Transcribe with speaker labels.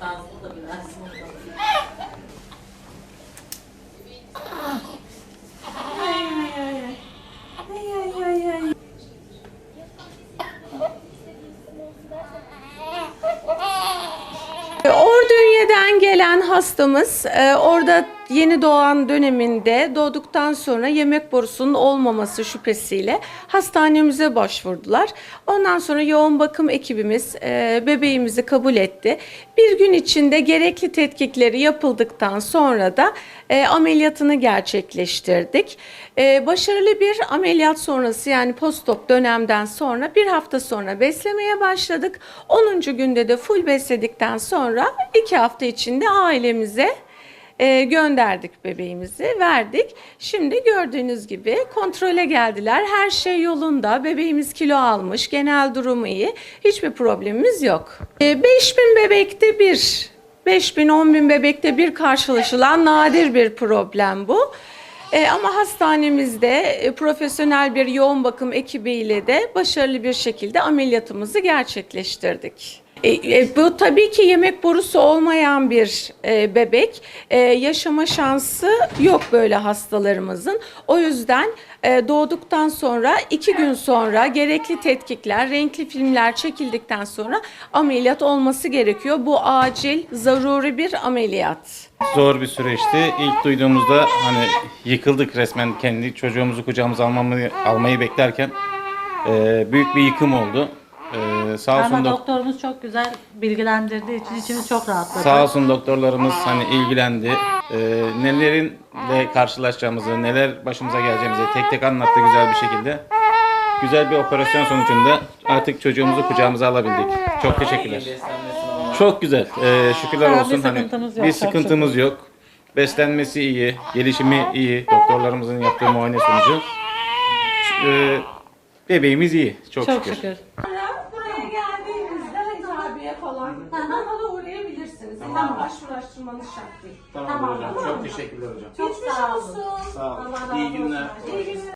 Speaker 1: Nazlı da biraz mutlu.
Speaker 2: Ordünye'den gelen hastamız e, orada yeni doğan döneminde doğduktan sonra yemek borusunun olmaması şüphesiyle hastanemize başvurdular. Ondan sonra yoğun bakım ekibimiz e, bebeğimizi kabul etti. Bir gün içinde gerekli tetkikleri yapıldıktan sonra da e, ameliyatını gerçekleştirdik. E, başarılı bir ameliyat sonrası yani postop dönemden sonra bir hafta sonra beslemeye başladık. 10. günde de full besledikten sonra iki hafta içinde ailemize e, gönderdik bebeğimizi, verdik. Şimdi gördüğünüz gibi kontrole geldiler. Her şey yolunda. Bebeğimiz kilo almış. Genel durumu iyi. Hiçbir problemimiz yok. E, 5000 bebekte bir 5000 10000 bebekte bir karşılaşılan nadir bir problem bu. E, ama hastanemizde e, profesyonel bir yoğun bakım ekibiyle de başarılı bir şekilde ameliyatımızı gerçekleştirdik. E, e, bu tabii ki yemek borusu olmayan bir e, bebek. E, yaşama şansı yok böyle hastalarımızın. O yüzden e, doğduktan sonra iki gün sonra gerekli tetkikler, renkli filmler çekildikten sonra ameliyat olması gerekiyor. Bu acil, zaruri bir ameliyat.
Speaker 3: Zor bir süreçti. İlk duyduğumuzda hani yıkıldık resmen kendi çocuğumuzu kucağımıza almamı, almayı beklerken e, büyük bir yıkım oldu. E, sağ olsun
Speaker 1: Ama
Speaker 3: dok-
Speaker 1: doktorumuz çok güzel bilgilendirdiği için içimiz çok rahatladı.
Speaker 3: Sağ olsun doktorlarımız hani ilgilendi. Ee, nelerinle karşılaşacağımızı, neler başımıza geleceğimizi tek tek anlattı güzel bir şekilde. Güzel bir operasyon sonucunda artık çocuğumuzu kucağımıza alabildik. Çok teşekkürler. Çok güzel. Ee, şükürler olsun.
Speaker 1: bir
Speaker 3: hani
Speaker 1: sıkıntımız yok,
Speaker 3: bir
Speaker 1: çok
Speaker 3: sıkıntımız yok. Beslenmesi iyi, gelişimi iyi. Doktorlarımızın yaptığı muayene sonucu. Ee, bebeğimiz iyi. Çok,
Speaker 1: Çok
Speaker 3: şükür.
Speaker 1: şükür.
Speaker 2: Hizabiye falan bana uğrayabilirsiniz. Tamam. Başvuraştırmanız şart değil.
Speaker 3: Tamam hocam. Çok teşekkürler hocam.
Speaker 1: Çok sağ olun.
Speaker 2: olsun.
Speaker 3: Sağ olun.
Speaker 1: Allah razı
Speaker 3: İyi
Speaker 1: olsun.
Speaker 3: günler.
Speaker 2: İyi günler.